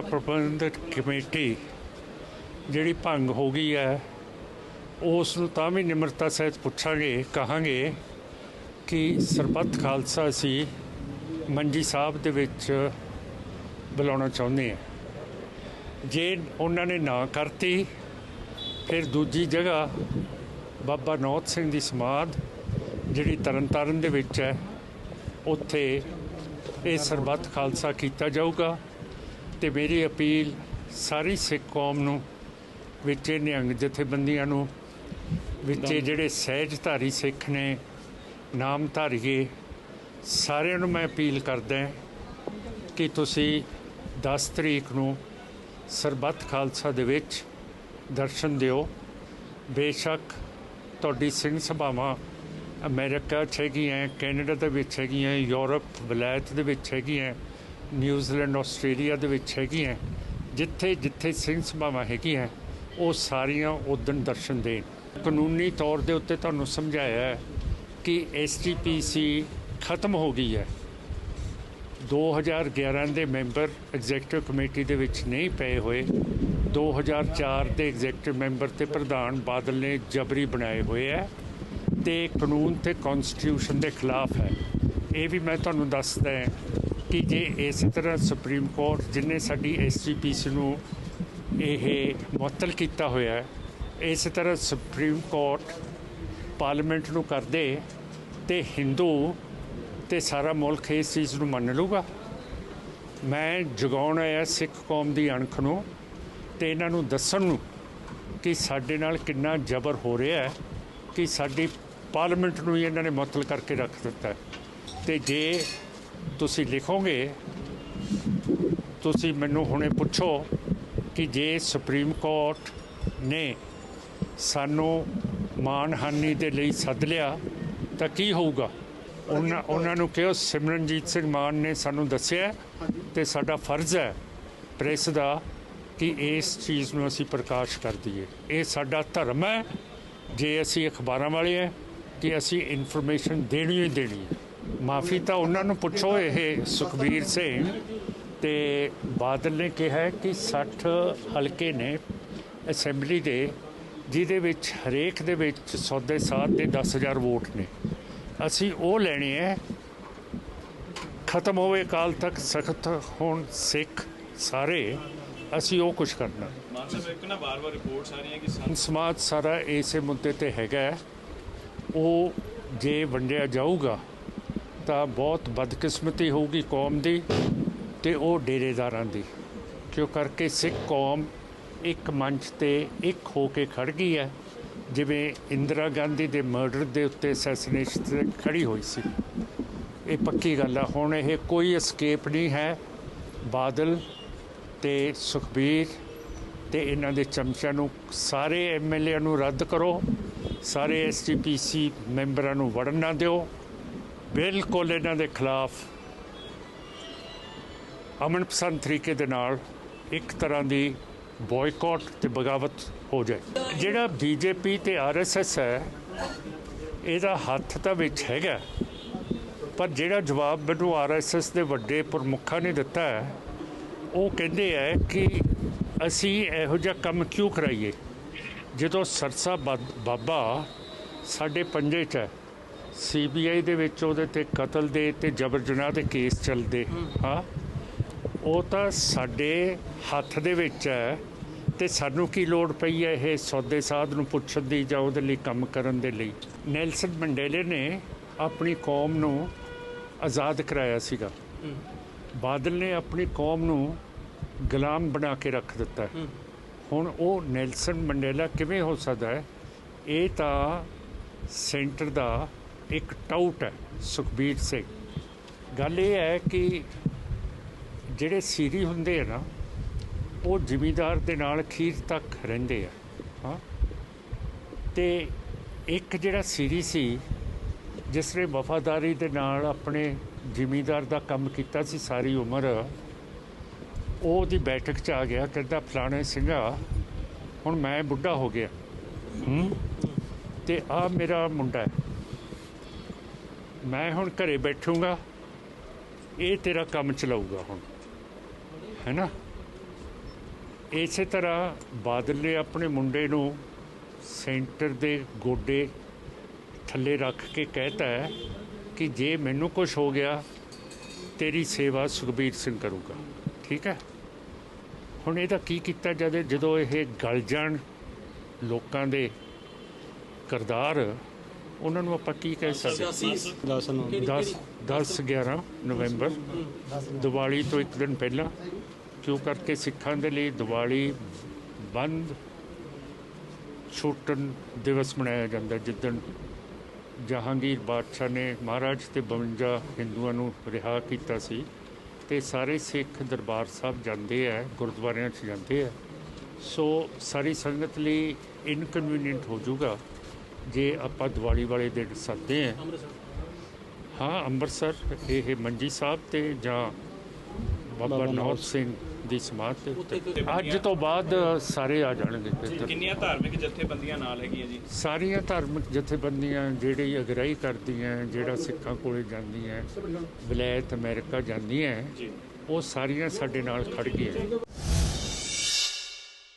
ਪ੍ਰਬੰਧਕ committee ਜਿਹੜੀ ਭੰਗ ਹੋ ਗਈ ਹੈ, ਉਸ ਨੂੰ ਤਾਂ ਵੀ ਨਿਮਰਤਾ ਸਹਿਤ ਪੁੱਛਾਂਗੇ, ਕਹਾਂਗੇ ਕਿ ਸਰਬੱਤ ਖਾਲਸਾ ਅਸੀਂ ਮੰਜੀ ਸਾਹਿਬ ਦੇ ਵਿੱਚ ਬੁਲਾਉਣਾ ਚਾਹੁੰਦੇ ਹਾਂ। ਜੇ ਉਹਨਾਂ ਨੇ ਨਾ ਕਰਤੀ, ਫਿਰ ਦੂਜੀ ਜਗ੍ਹਾ ਬਾਬਾ ਨੌਤ ਸਿੰਘ ਦੀ ਸਮਾਧ, ਜਿਹੜੀ ਤਰਨਤਾਰਨ ਦੇ ਵਿੱਚ ਹੈ, ਉੱਥੇ ਇਹ ਸਰਬੱਤ ਖਾਲਸਾ ਕੀਤਾ ਜਾਊਗਾ। ਤੇ ਮੇਰੀ ਅਪੀਲ ਸਾਰੀ ਸਿੱਖ ਕੌਮ ਨੂੰ ਵਿੱਚ ਇਹ ਨਿਹੰਗ ਜਥੇਬੰਦੀਆਂ ਨੂੰ ਵਿੱਚ ਇਹ ਜਿਹੜੇ ਸਹਿਜਧਾਰੀ ਸਿੱਖ ਨੇ ਨਾਮ ਧਾਰੀਏ ਸਾਰਿਆਂ ਨੂੰ ਮੈਂ ਅਪੀਲ ਕਰਦਾ ਕਿ ਤੁਸੀਂ 10 ਤਰੀਕ ਨੂੰ ਸਰਬੱਤ ਖਾਲਸਾ ਦੇ ਵਿੱਚ ਦਰਸ਼ਨ ਦਿਓ। ਬੇਸ਼ੱਕ ਤੁਹਾਡੀ ਸਿੰਘ ਸਭਾਵਾਂ ਅਮਰੀਕਾ 'ਚ ਹੈਗੀਆਂ ਕੈਨੇਡਾ ਦੇ ਵਿੱਚ ਹੈਗੀਆਂ ਯੂਰਪ ਵਲਾਇਤ ਦੇ ਵਿੱਚ ਹੈਗੀਆਂ ਨਿਊਜ਼ੀਲੈਂਡ, ਆਸਟ੍ਰੇਲੀਆ ਦੇ ਵਿੱਚ ਹੈਗੀਆਂ ਜਿੱਥੇ ਜਿੱਥੇ ਸਿੰਘ ਸਭਾਵਾਂ ਹੈਗੀਆਂ, ਉਹ ਸਾਰੀਆਂ ਉਦਣ ਦਰਸ਼ਨ ਦੇਣ। ਕਾਨੂੰਨੀ ਤੌਰ ਦੇ ਉੱਤੇ ਤੁਹਾਨੂੰ ਸਮਝਾਇਆ ਹੈ ਕਿ ਐਸਟੀਪੀਸੀ ਖਤਮ ਹੋ ਗਈ ਹੈ। 2011 ਦੇ ਮੈਂਬਰ ਐਗਜੈਕਟਿਵ ਕਮੇਟੀ ਦੇ ਵਿੱਚ ਨਹੀਂ ਪਏ ਹੋਏ। 2004 ਦੇ ਐਗਜੈਕਟਿਵ ਮੈਂਬਰ ਤੇ ਪ੍ਰਧਾਨ ਬਾਦਲ ਨੇ ਜਬਰੀ ਬਣਾਏ ਹੋਏ ਹੈ ਤੇ ਕਾਨੂੰਨ ਤੇ ਕਨਸਟੀਟਿਊਸ਼ਨ ਦੇ ਖਿਲਾਫ ਹੈ। ਇਹ ਵੀ ਮੈਂ ਤੁਹਾਨੂੰ ਦੱਸਦਾ ਹਾਂ ਕਿ ਜੇ ਇਸੇ ਤਰ੍ਹਾਂ ਸੁਪਰੀਮ ਕੋਰਟ ਜਿਨੇ ਸਾਡੀ ਐਸਜੀਪੀਸੀ ਨੂੰ ਇਹ ਮੁਅੱਤਲ ਕੀਤਾ ਹੋਇਆ ਹੈ, ਇਸੇ ਤਰ੍ਹਾਂ ਸੁਪਰੀਮ ਕੋਰਟ ਪਾਰਲੀਮੈਂਟ ਨੂੰ ਕਰਦੇ ਤੇ ਹਿੰਦੂ ਤੇ ਸਾਰਾ ਮੁਲਕ ਇਸ ਚੀਜ਼ ਨੂੰ ਮੰਨ ਲੂਗਾ ਮੈਂ ਜਗਾਉਣ ਆਇਆ ਸਿੱਖ ਕੌਮ ਦੀ ਅਣਖ ਨੂੰ ਤੇ ਇਹਨਾਂ ਨੂੰ ਦੱਸਣ ਨੂੰ ਕਿ ਸਾਡੇ ਨਾਲ ਕਿੰਨਾ ਜ਼ਬਰ ਹੋ ਰਿਹਾ ਹੈ ਕਿ ਸਾਡੀ ਪਾਰਲੀਮੈਂਟ ਨੂੰ ਹੀ ਇਹਨਾਂ ਨੇ ਮੁਅੱਤਲ ਕਰਕੇ ਰੱਖ ਦਿੱਤਾ ਹੈ। ਤੇ ਜੇ ਤੁਸੀਂ ਲਿਖੋਗੇ, ਤੁਸੀਂ ਮੈਨੂੰ ਹੁਣੇ ਪੁੱਛੋ ਕਿ ਜੇ ਸੁਪਰੀਮ ਕੋਰਟ ਨੇ ਸਾਨੂੰ ਮਾਨਹਾਨੀ ਦੇ ਲਈ ਸੱਦ ਲਿਆ, ਤਾਂ ਕੀ ਹੋਊਗਾ? ਉਹਨਾਂ ਉਹਨਾਂ ਨੂੰ ਕਿਹਾ, ਸਿਮਰਨਜੀਤ ਸਿੰਘ ਮਾਨ ਨੇ ਸਾਨੂੰ ਦੱਸਿਆ ਤੇ ਸਾਡਾ ਫਰਜ਼ ਹੈ ਪ੍ਰੈਸ ਦਾ ਕਿ ਇਸ ਚੀਜ਼ ਨੂੰ ਅਸੀਂ ਪ੍ਰਕਾਸ਼ ਕਰ ਦਈਏ। ਇਹ ਸਾਡਾ ਧਰਮ ਹੈ। ਜੇ ਅਸੀਂ ਅਖਬਾਰਾਂ ਵਾਲੇ ਹੈ, ਕਿ ਅਸੀਂ ਇਨਫੋਰਮੇਸ਼ਨ ਦੇਣੀ ਹੀ ਦੇਣੀ ਹੈ। ਮਾਫੀ ਤਾਂ ਉਹਨਾਂ ਨੂੰ ਪੁੱਛੋ ਇਹ ਸੁਖਬੀਰ ਸਿੰਘ। ਤੇ ਬਾਦਲ ਨੇ ਕਿਹਾ ਕਿ 60 ਹਲਕੇ ਨੇ ਅਸੈਂਬਲੀ ਦੇ ਜਿਹਦੇ ਵਿੱਚ ਹਰੇਕ ਦੇ ਵਿੱਚ ਸੌਦੇ ਸਾਧ ਦੇ 10000 ਵੋਟ ਨੇ। ਅਸੀਂ ਉਹ ਲੈਣੇ ਹੈ ਖਤਮ ਹੋਵੇ ਕਾਲ ਤੱਕ ਸਖਤ ਹੋਣ ਸਿੱਖ ਸਾਰੇ ਅਸੀਂ ਉਹ ਕੁਝ ਕਰਨਾ। ਸਮਾਜ ਸਾਰਾ ਇਸੇ ਮੁੱਦੇ ਤੇ ਹੈਗਾ। ਉਹ ਜੇ ਵੰਡਿਆ ਜਾਊਗਾ ਤਾਂ ਬਹੁਤ ਬਦਕਿਸਮਤੀ ਹੋਊਗੀ ਕੌਮ ਦੀ ਤੇ ਉਹ ਡੇਰੇਦਾਰਾਂ ਦੀ। ਕਿਉਂ ਕਰਕੇ ਸਿੱਖ ਕੌਮ ਇੱਕ ਮੰਚ ਤੇ ਇੱਕ ਹੋ ਕੇ ਖੜ ਗਈ ਹੈ, ਜਿਵੇਂ ਇੰਦਰਾ ਗਾਂਧੀ ਦੇ ਮਰਡਰ ਦੇ ਉੱਤੇ ਅਸੈਸੀਨੇਸ਼ਨ ਤੇ ਖੜੀ ਹੋਈ ਸੀ। ਇਹ ਪੱਕੀ ਗੱਲ ਆ। ਹੁਣ ਇਹ ਕੋਈ ਐਸਕੇਪ ਨਹੀਂ ਹੈ। ਬਾਦਲ ਤੇ ਸੁਖਬੀਰ ਤੇ ਇਹਨਾਂ ਦੇ ਚਮਚਿਆਂ ਨੂੰ ਸਾਰੇ ਐਮਐਲਏ ਨੂੰ ਰੱਦ ਕਰੋ। ਸਾਰੇ ਐਸਟੀਪੀਸੀ ਮੈਂਬਰਾਂ ਨੂੰ ਵੜਨ ਨਾ ਦਿਓ। ਬਿਲਕੁਲ ਇਹਨਾਂ ਦੇ ਖਿਲਾਫ ਅਮਨ ਪਸੰਦ ਤਰੀਕੇ ਦੇ ਨਾਲ ਇੱਕ ਤਰ੍ਹਾਂ ਦੀ ਬੋਇਕਾਟ ਤੇ ਬਗਾਵਤ ਹੋ ਜਾਏ। ਜਿਹੜਾ ਬੀਜੇਪੀ ਤੇ ਆਰਐਸਐਸ ਹੈ, ਇਹਦਾ ਹੱਥ ਤਾਂ ਵਿੱਚ ਹੈਗਾ। ਪਰ ਜਿਹੜਾ ਜਵਾਬ ਮੈਨੂੰ ਆਰਐਸਐਸ ਦੇ ਵੱਡੇ ਪ੍ਰਮੁੱਖਾਂ ਨੇ ਦਿੱਤਾ ਹੈ, ਉਹ ਕਹਿੰਦੇ ਹੈ ਕਿ ਅਸੀਂ ਇਹੋ ਜਿਹਾ ਕੰਮ ਕਿਉਂ ਕਰਾਈਏ? ਜਦੋਂ ਸਰਸਾ ਬਾ- ਬਾਬਾ ਸਾਡੇ ਪੰਜੇ 'ਚ ਹੈ ਸੀਬੀਆਈ ਦੇ ਵਿੱਚ ਉਹਦੇ ਤੇ ਕਤਲ ਦੇ ਤੇ ਜਬਰ ਜਨਾਹ ਦੇ ਕੇਸ ਚੱਲਦੇ ਹਾਂ। ਉਹ ਤਾਂ ਸਾਡੇ ਹੱਥ ਦੇ ਵਿੱਚ ਹੈ ਤੇ ਸਾਨੂੰ ਕੀ ਲੋੜ ਪਈ ਹੈ ਇਹ ਸੌਦੇ ਸਾਧ ਨੂੰ ਪੁੱਛਣ ਦੀ ਜਾਂ ਉਹਦੇ ਲਈ ਕੰਮ ਕਰਨ ਦੇ ਲਈ? ਨੈਲਸਨ ਮੰਡੇਲੇ ਨੇ ਆਪਣੀ ਕੌਮ ਨੂੰ ਆਜ਼ਾਦ ਕਰਾਇਆ ਸੀਗਾ। ਬਾਦਲ ਨੇ ਆਪਣੀ ਕੌਮ ਨੂੰ ਗੁਲਾਮ ਬਣਾ ਕੇ ਰੱਖ ਦਿੱਤਾ। ਹੁਣ ਉਹ ਨੈਲਸਨ ਮੰਡੇਲਾ ਕਿਵੇਂ ਹੋ ਸਕਦਾ ਹੈ? ਇਹ ਤਾਂ ਸੈਂਟਰ ਦਾ ਇੱਕ ਟਾਊਟ ਹੈ, ਸੁਖਬੀਰ ਸਿੰਘ। ਗੱਲ ਇਹ ਹੈ ਕਿ ਜਿਹੜੇ ਸੀਰੀ ਹੁੰਦੇ ਆ ਨਾ, ਉਹ ਜ਼ਿਮੀਦਾਰ ਦੇ ਨਾਲ ਖੀਰ ਤੱਕ ਰਹਿੰਦੇ ਆ, ਹਾਂ। ਤੇ ਇੱਕ ਜਿਹੜਾ ਸੀਰੀ ਸੀ, ਜਿਸ ਨੇ ਵਫਾਦਾਰੀ ਦੇ ਨਾਲ ਆਪਣੇ ਜ਼ਿਮੀਦਾਰ ਦਾ ਕੰਮ ਕੀਤਾ ਸੀ ਸਾਰੀ ਉਮਰ, ਉਹ ਉਹਦੀ ਬੈਠਕ 'ਚ ਆ ਗਿਆ, ਕਹਿੰਦਾ, ਫਲਾਣੇ ਸਿੰਘਾ ਹੁਣ ਮੈਂ ਬੁੱਢਾ ਹੋ ਗਿਆ। ਹੂੰ। ਤੇ ਆ ਮੇਰਾ ਮੁੰਡਾ ਹੈ। ਮੈਂ ਹੁਣ ਘਰੇ ਬੈਠੂੰਗਾ, ਇਹ ਤੇਰਾ ਕੰਮ ਚਲਾਊਗਾ ਹੁਣ। ਹੈ ਨਾ? ਇਸੇ ਤਰ੍ਹਾਂ ਬਾਦਲ ਨੇ ਆਪਣੇ ਮੁੰਡੇ ਨੂੰ ਸੈਂਟਰ ਦੇ ਗੋਡੇ ਥੱਲੇ ਰੱਖ ਕੇ ਕਹਿਤਾ ਹੈ ਕਿ ਜੇ ਮੈਨੂੰ ਕੁਝ ਹੋ ਗਿਆ, ਤੇਰੀ ਸੇਵਾ ਸੁਖਬੀਰ ਸਿੰਘ ਕਰੂਗਾ। ਠੀਕ ਹੈ? ਹੁਣ ਇਹਦਾ ਕੀ ਕੀਤਾ ਜਾਵੇ? ਜਦੋਂ ਇਹ ਗਲ ਜਾਣ ਲੋਕਾਂ ਦੇ ਕਰਦਾਰ ਉਹਨਾਂ ਨੂੰ ਆਪਾਂ ਕੀ ਕਹਿ ਸਕਦੇ? 10 10 11 ਨਵੰਬਰ, ਦੀਵਾਲੀ ਤੋਂ ਇੱਕ ਦਿਨ ਪਹਿਲਾਂ ਕਿਉਂ ਕਰਕੇ ਸਿੱਖਾਂ ਦੇ ਲਈ ਦੀਵਾਲੀ ਬੰਦ ਛੁੱਟਣ ਦਿਵਸ ਮਨਾਇਆ ਜਾਂਦਾ ਜਿੱਦਣ ਜਹਾਂਗੀਰ ਬਾਦਸ਼ਾਹ ਨੇ ਮਹਾਰਾਜ ਤੇ 52 ਹਿੰਦੂਆਂ ਨੂੰ ਰਿਹਾ ਕੀਤਾ ਸੀ। ਤੇ ਸਾਰੇ ਸਿੱਖ ਦਰਬਾਰ ਸਾਹਿਬ ਜਾਂਦੇ ਆ, ਗੁਰਦੁਆਰਿਆਂ 'ਚ ਜਾਂਦੇ ਆ। ਸੋ ਸਾਰੀ ਸੰਗਤ ਲਈ ਇਨਕਨਵੀਨੀਅੰਟ ਹੋ ਜਾਊਗਾ। ਜੇ ਆਪਾਂ ਦੀਵਾਲੀ ਵਾਲੇ ਦਿਨ ਸੱਦੇ ਆ ਹਾਂ ਅੰਮ੍ਰਿਤਸਰ ਇਹ ਮੰਜੀ ਸਾਹਿਬ ਤੇ ਜਾਂ ਬਾਬਾ ਨੌਰ ਸਿੰਘ। ਦੀ ਸਮਾਧ ਤੇ ਉੱਤੇ। ਅੱਜ ਤੋਂ ਬਾਅਦ ਸਾਰੇ ਆ ਜਾਣਗੇ। ਕਿੰਨੀਆਂ ਧਾਰਮਿਕ ਜਥੇਬੰਦੀਆਂ ਨਾਲ ਹੈਗੀਆਂ ਜੀ? ਸਾਰੀਆਂ ਧਾਰਮਿਕ ਜਥੇਬੰਦੀਆਂ ਜਿਹੜੀ ਅਗਰਾਈ ਕਰਦੀਆਂ ਜਿਹੜਾ ਸਿੱਖਾਂ ਕੋਲੇ ਜਾਂਦੀਆਂ ਵਿਲਾਇਤ ਅਮਰੀਕਾ ਜਾਂਦੀਆਂ ਉਹ ਸਾਰੀਆਂ ਸਾਡੇ ਨਾਲ ਖੜ ਗਈਆਂ।